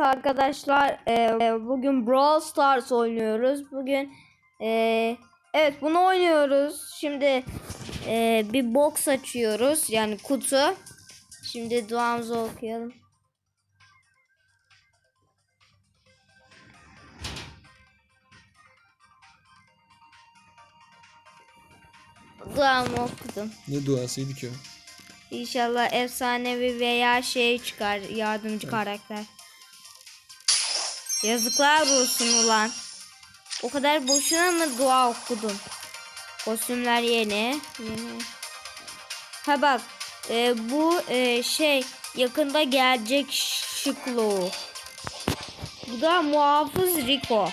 arkadaşlar e, bugün Brawl Stars oynuyoruz. Bugün e, evet bunu oynuyoruz. Şimdi e, bir box açıyoruz yani kutu. Şimdi duamızı okuyalım. Duamı okudum. Ne duasıydı ki o? İnşallah efsanevi veya şey çıkar yardımcı karakter. Yazıklar olsun ulan. O kadar boşuna mı dua okudum? Kostümler yeni. Yeni. Ha bak e, bu e, şey yakında gelecek şıklı. Bu da muhafız Rico.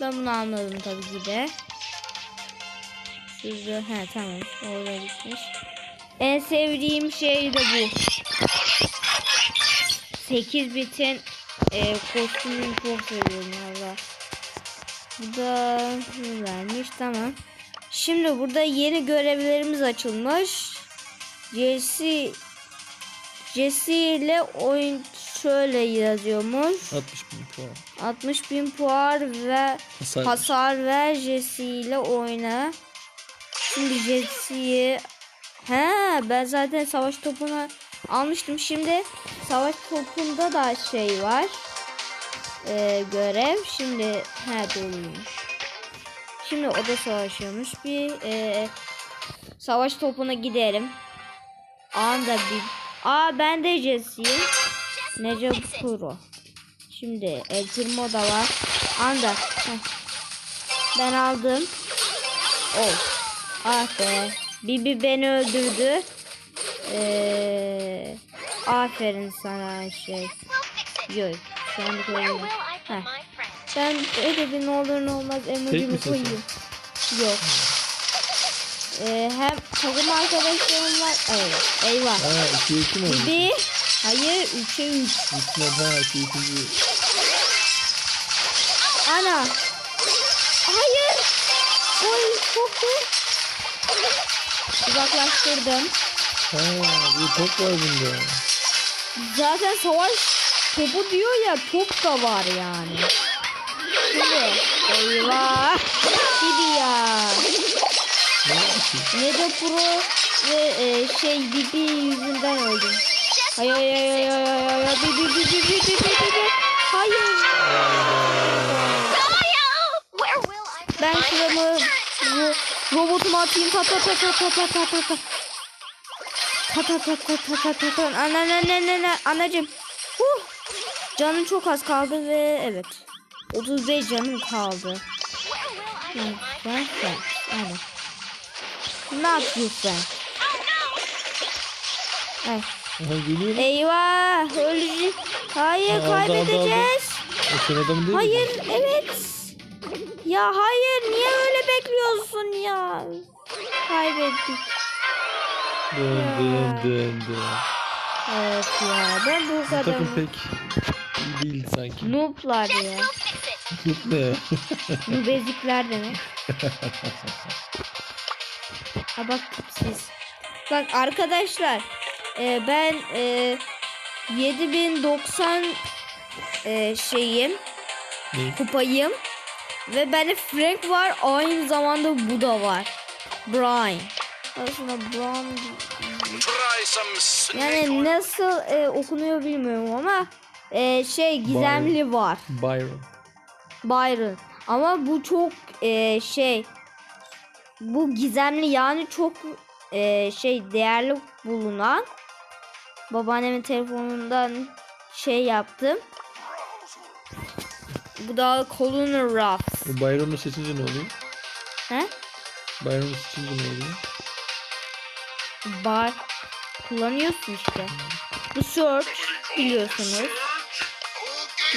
Ben bunu anladım tabii ki de. Şurada he tamam orada gitmiş. En sevdiğim şey de bu. 8 bitin e, kostümünü çok seviyorum valla. Bu da vermiş tamam. Şimdi burada yeni görevlerimiz açılmış. Jesse Jesse ile oyun şöyle yazıyormuş. 60 bin puan. 60 bin puan ve Hasar. hasar ver Jesse ile oyna. Şimdi Jesse'yi He ben zaten savaş topunu almıştım. Şimdi savaş topunda da şey var. Ee, görev. Şimdi he doluymuş. Şimdi o da savaşıyormuş. Bir e, savaş topuna gidelim. Anda bir. Aa ben de Jesse'yim. Nece Kuro. Şimdi El Primo da var. Anda. Heh. Ben aldım. Oh. Ah be. Bibi beni öldürdü. Ee, aferin sana şey. Yok. Şu an öyle. Heh. Ben bir ne olur ne olmaz emojimi koyayım. Yok. Ee, hem takım arkadaşlarım var. Evet. Eyvah. Ha 2'ye 2 mi oldu? Bibi. Hayır 3'e 3. Gitme ha 2'ye 2. Ana. Hayır. Oy koptu. Uzaklaştırdım. Ha bir top var bunda. Zaten savaş topu diyor ya top da var yani. Şimdi eyvah. Bibi ya. Nede Pro ve e, şey Bibi yüzünden öldüm. Hayır hayır hayır hayır hayır hayır Bibi Bibi Bibi Bibi Bibi. Hayır. Where will I Ben şuramı ro robotumu atayım ta ta ta ta ta ta ta ta ta. Ta ta ta ta ta ta ta. Ana ana ana ana anacım. Huh. Canım çok az kaldı ve evet. 35 canım kaldı. Ben sen. Aynen. Ne yapıyorsun sen? Ay. Eyvah öleceğiz. Hayır Aa, aldı, aldı, aldı. kaybedeceğiz. Adamın değil mi? Hayır evet. Ya hayır niye öyle bekliyorsun ya? Kaybettik. Dön dön dön dön. Evet ya ben bu Bu kadar takım pek iyi değildi sanki. nooblar ya. ne? Nubezikler demek. Ha bak siz. Bak arkadaşlar e, ben e, 7090 e, şeyim ne? kupayım ve bende Frank var aynı zamanda bu da var. Brian. Aslında Brian yani nasıl e, okunuyor bilmiyorum ama e, şey gizemli var. Byron. Byron. Ama bu çok e, şey bu gizemli yani çok e, şey değerli bulunan babaannemin telefonundan şey yaptım. Bu da Colonel Ruffs. Bu Byron'u seçince ne oluyor? He? Byron'u seçince ne oluyor? Bar kullanıyorsun işte. Bu search biliyorsunuz.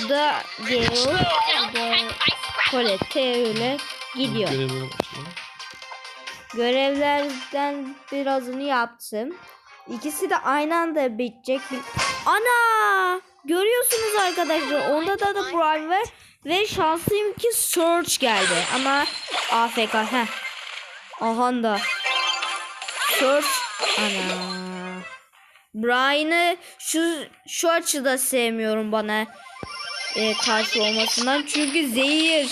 Bu da Gale, bu da Colette öyle gidiyor. Görevlerden birazını yaptım. İkisi de aynı anda bitecek. Ana! Görüyorsunuz arkadaşlar. Onda da da Brian var. Ve şanslıyım ki Search geldi. Ama AFK. Heh. Aha da. Search. Ana. Brian'ı şu şu açıda sevmiyorum bana e, karşı olmasından. Çünkü zehir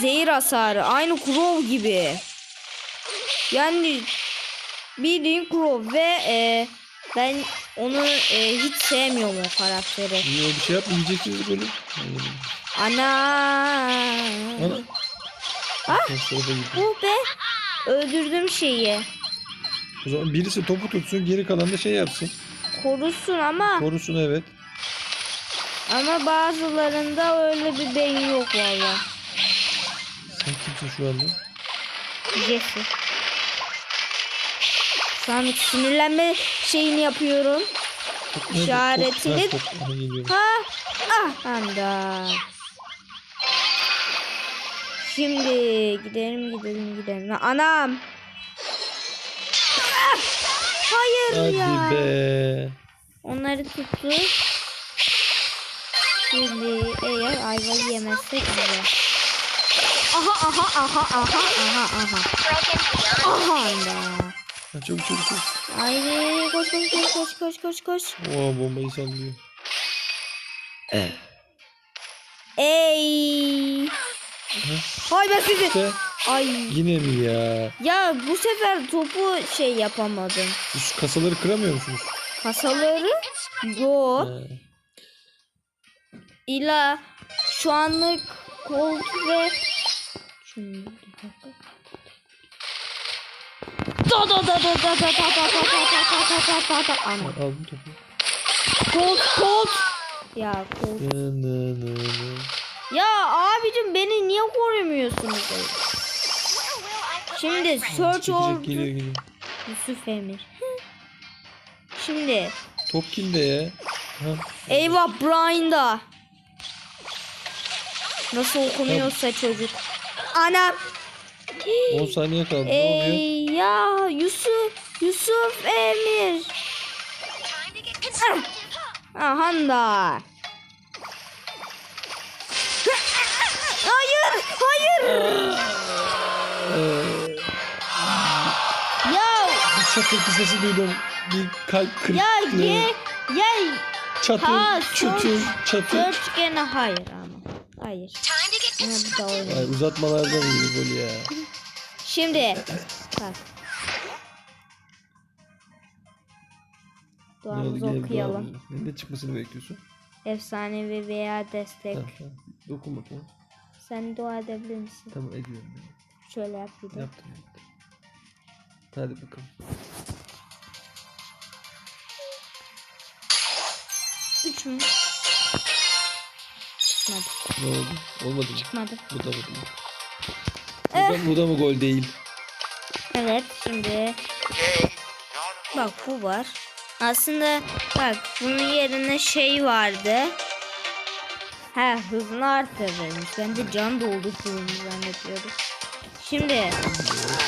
zehir hasarı aynı Crow gibi. Yani bildiğin Crow ve e, ben onu e, hiç sevmiyorum o karakteri. Niye bir şey yapma yiyeceksiniz böyle. Ana. Ana. Ah. Bu be. Öldürdüm şeyi. O zaman birisi topu tutsun geri kalan da şey yapsın. Korusun ama Korusun evet. ama bazılarında öyle bir beyin yok valla. Sen kimsin şu anda? Jesse. Şu an sinirlenme şeyini yapıyorum. Top? İşaretini- Top, top. Ha, ah, anda. Şimdi gidelim gidelim gidelim. Anam. Hayır ya. Hadi be. Onları tuttu. Şimdi eğer ayva yemezsek güzel. Aha aha aha aha aha aha. Aha. Ha, çabuk çabuk çabuk. Haydi koş koş koş koş koş koş koş. Oo bombayı sallıyor. Ey. Hay ben sizi. İşte Ay. yine mi ya? Ya bu sefer topu şey yapamadım. Siz kasaları kıramıyor musunuz? Kasaları yok. İla şu anlık Colt ve Şimdi bir dakika. Da da da da da da da da da da da da da da Ana. Aldım topu. Colt Colt. Ya na. Ya abicim beni niye korumuyorsunuz? Şimdi search oldu. geliyor geliyor. Yusuf Emir. Şimdi Top kimde ya? Ha. eyvah Brian'da. Nasıl okunuyorsa çocuk. Anam. 10 saniye kaldı. Ne oluyor? Ey ya Yusuf Yusuf Emir. Aha da. Hayır, hayır. Ya çatırtı sesi duydum. Bir kalp ya kırıklığı. ye ya Çatır, Ha, çatır, çatır. search gene hayır ama. Hayır. Ama bir daha constructive. Ay uzatmalardan iyi gol ya. Şimdi bak. Duamızı okuyalım. Ne çıkmasını bekliyorsun? Efsanevi veya destek. Ha, ha. Dokun bakalım. Sen dua edebilir misin? Tamam ediyorum. Şöyle yap bir de. Yaptım yaptım. Hadi bakalım. Üç mü? Çıkmadı. Ne oldu? Olmadı mı? Çıkmadı. Bu da mı değil? Bu da, bu da mı gol değil? Evet şimdi bak bu var. Aslında bak bunun yerine şey vardı. Ha hızını arttırırmış. Ben de can doldurduğunu zannediyordum. Şimdi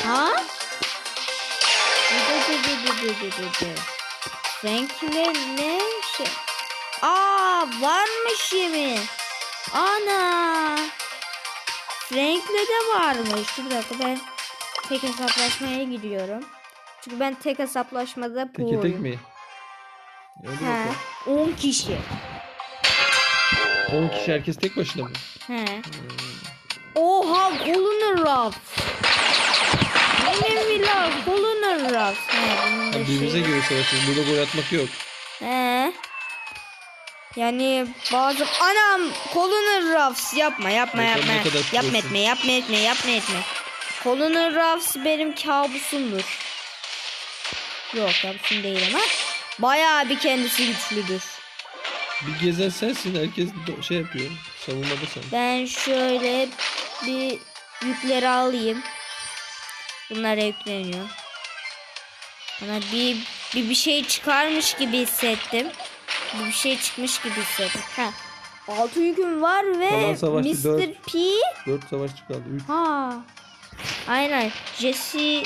ha? Renkli ne şey? Aa varmış yemin. Ana. Renkli de varmış. Bir dakika ben tek hesaplaşmaya gidiyorum. Çünkü ben tek hesaplaşmada Teke tek mi? Hadi He. bakalım. 10 kişi. 10 kişi herkes tek başına mı? He. Oha kolunu raf. Benim villa kolunu raf. He, birbirimize şey- göre savaşıyoruz. Burada gol atmak yok. He. Yani bazı anam kolunu rafs yapma yapma yapma. Yapma prosun. etme yapma etme yapma etme. Kolunu rafs benim kabusumdur. Yok kabusum değil ama. Bayağı bir kendisi güçlüdür. Bir gezen sensin. Herkes şey yapıyor. Savunmada sen. Ben şöyle bir yükleri alayım. Bunlara yükleniyor. Bana bir, bir bir şey çıkarmış gibi hissettim. Bir, bir şey çıkmış gibi hissettim. Ha. Altı yüküm var ve savaşçı Mr. dört. P 4 savaşçı kaldı. 3. ha. Aynen. Jesse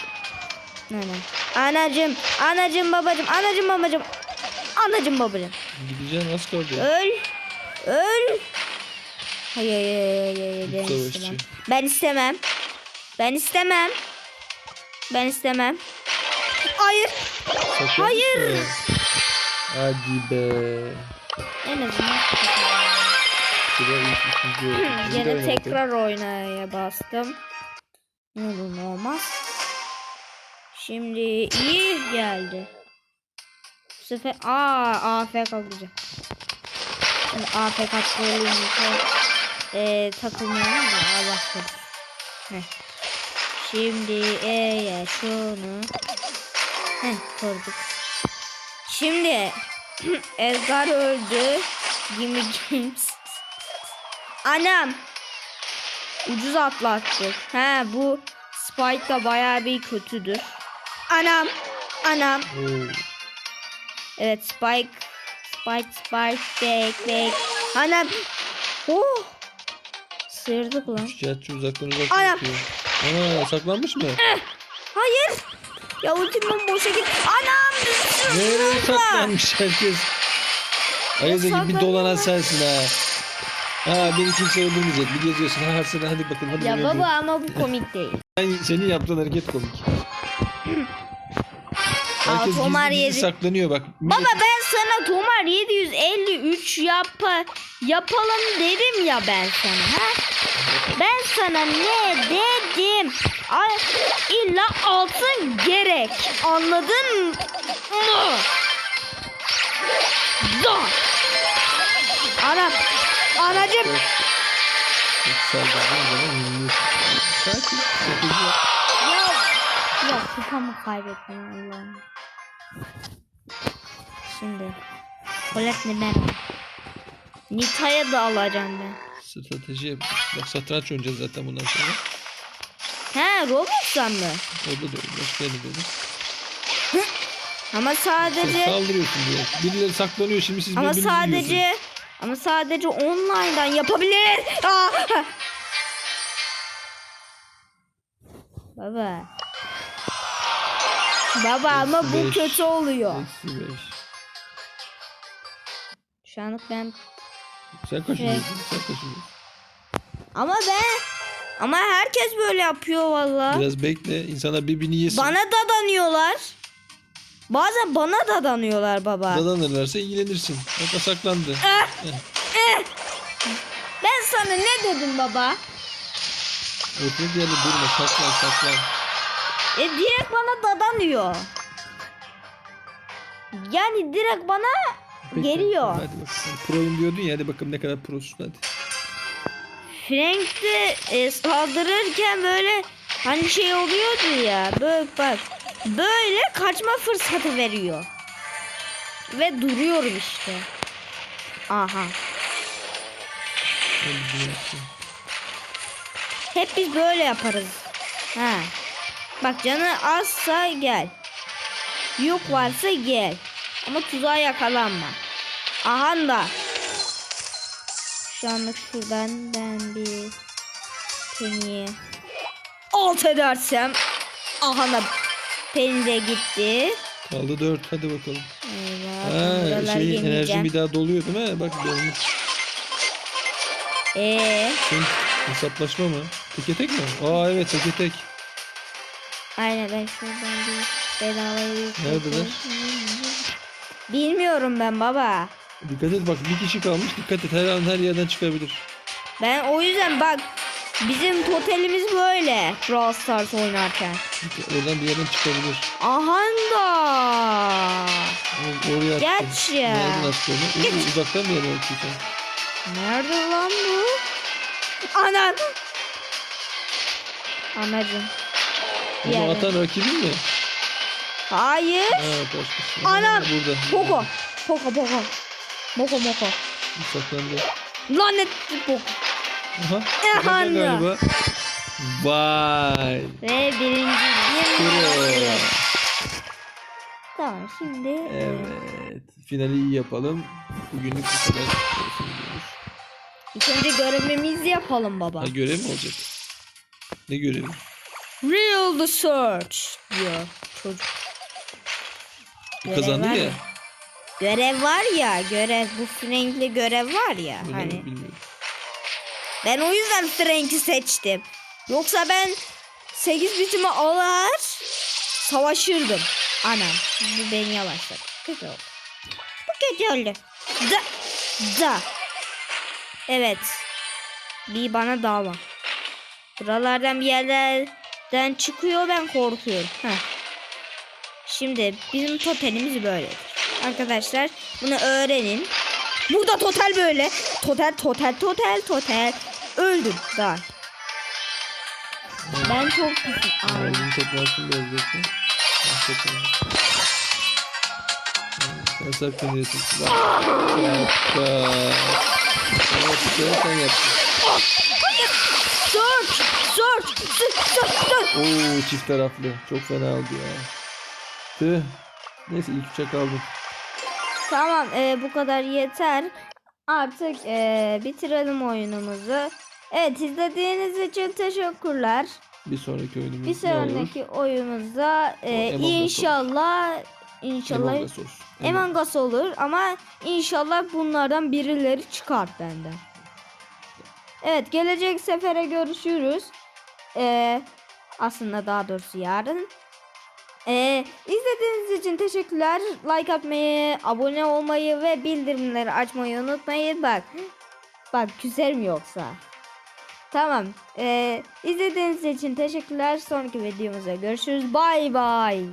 Aynen. Anacım, anacım babacım, anacım babacım. Anacım babacım. Gideceksin az kaldı ya. Öl. Öl. Hayır hayır hayır hayır ben Savaşçı. istemem. Ben istemem. Ben istemem. Ben istemem. Hayır. Sakın. Hayır. Evet. Hadi be. En azından Gene oynadık. tekrar oynaya bastım. Ne olur ne olmaz. Şimdi iyi geldi. Bu sefer aa AFK kalacak. Şimdi AFK bölümünde e, takılmayalım da Allah korusun. Şimdi E'ye şunu Heh kurduk. Şimdi Edgar öldü. Gimme Games. Anam. Ucuz atlattık. He bu Spike da bayağı bir kötüdür. Anam. Anam. Evet Spike. Spike Spike bek bek. Anam. Oh. Sırdık lan. Şikayetçi uzaktan uzaktan Anam. Ana saklanmış mı? Hayır. Ya ultimim boşa git. Anam. Nereye saklanmış herkes? Ayıza gibi bir dolanan sensin ha. Ha beni kimse öldürmeyecek. Bir geziyorsun. Ha hadi hadi bakalım hadi. Ya baba ama bu komik değil. Sen- senin yaptığın hareket komik. Herkes Tomar gizli gizli yedi. saklanıyor bak. Baba Millet- ben sana Tomar 753 yap yapalım dedim ya ben sana. Ha? Ben sana ne dedim? Ay, illa altın gerek. Anladın mı? Da. Anam. Anacım. Çok saldırdığın zaman yeniliyorsun. Sakin. Ya. Ya kupamı kaybettim Allah'ım. Şimdi. Colette merhaba. Nita'ya da alacağım ben. Strateji. Bak satranç oynayacağız zaten bundan sonra. He Roblox'tan mı? Orada da öyle. Başka yerde de öyle. Ama sadece saldırıyorsun diye. Birileri saklanıyor şimdi siz ama birbirinizi yiyorsunuz. sadece ama sadece online'dan yapabilir. Aa! Baba. Baba ama bu beş. kötü oluyor. Eksi beş. Şu anlık ben Sen kaçırıyorsun. Sen kaçırıyorsun. ama ben ama herkes böyle yapıyor valla. Biraz bekle. İnsanlar birbirini yesin. Bana dadanıyorlar. Bazen bana dadanıyorlar baba. Dadanırlarsa ilgilenirsin. Bak saklandı. Eh, eh. Ben sana ne dedim baba? Otur diyelim durma saklan saklan. E direkt bana dadanıyor. Yani direkt bana Peki, geliyor. Hadi bakalım. Pro'yum diyordun ya hadi bakalım ne kadar prosun hadi. Frank de e, saldırırken böyle hani şey oluyordu ya. Böyle bak. Böyle kaçma fırsatı veriyor. Ve duruyorum işte. Aha. Hep biz böyle yaparız. Ha. Bak canı azsa gel. Yok varsa gel. Ama tuzağa yakalanma. Aha da. Şu anlık şuradan ben bir Penny'e alt edersem aha da Penny de gitti. Kaldı 4 hadi bakalım. Eyvah. Ha, şey yenileceğim. enerji bir daha doluyor değil mi? Bak dolmuş. Ee, Senin hesaplaşma mı? Teke tek mi? Aa evet teke tek. Aynen ben şuradan bir bedavaya Neredeler? Bilmiyorum ben baba. Dikkat et bak bir kişi kalmış dikkat et her an her yerden çıkabilir. Ben o yüzden bak bizim totalimiz böyle Brawl Stars oynarken. Oradan bir yerden çıkabilir. Aha da. O- Oraya attım. Geç ya. Nereden attı onu? Geç. Uz- Uzaktan bir yerden atıyorsun. Nerede lan bu? Anan. Anacım. Bir Onu yerden. atan rakibin mi? Hayır. Ha başkası. Anam. Burada. Poco. Poco Poco. Moko Moko. Saklandı. Lanetli Poco. Aha. Aha. galiba. Vay. Ve birinci. Birinci. Tamam şimdi. Evet. Finali iyi yapalım. Bugünlük bu kadar. İlk önce görevimizi yapalım baba. Ha görev mi olacak? Ne görevi? Real the search diyor çocuk. Bu Görev kazandı var ya. Görev var ya görev bu Frank'li görev var ya Öyle hani. mi? Bilmiyorum. Ben o yüzden Frank'i seçtim. Yoksa ben 8 bitimi alır savaşırdım. Anam bu beni yavaşladı. Kötü oldu. Bu kötü oldu. Da. Da. Evet. Bir bana dava. Buralardan bir yerlerden çıkıyor ben korkuyorum. Heh. Şimdi bizim totalimiz böyle. Arkadaşlar bunu öğrenin. Burada total böyle. Total total total total. Öldüm daha. Ben çok pis- Ay. Ağzını toplarsın bekle. Ben toplarım. Sen sakın diyorsun. Bak. Yapma. Evet, sen Search! Search! Search! Oo çift taraflı. Çok fena oldu ya. Tüh. Neyse ilk üçe kaldım. Tamam e, bu kadar yeter. Artık e, bitirelim oyunumuzu. Evet izlediğiniz için teşekkürler. Bir sonraki oyunumuz Bir olur? sonraki oyunumuzda e, olur. inşallah inşallah. Among Us olur ama inşallah bunlardan birileri çıkar benden. Evet gelecek sefere görüşürüz. Ee, aslında daha doğrusu yarın. Ee, izlediğiniz için teşekkürler. Like atmayı, abone olmayı ve bildirimleri açmayı unutmayın. Bak, bak küserim yoksa. Tamam. Ee, izlediğiniz için teşekkürler. Sonraki videomuzda görüşürüz. Bay bay.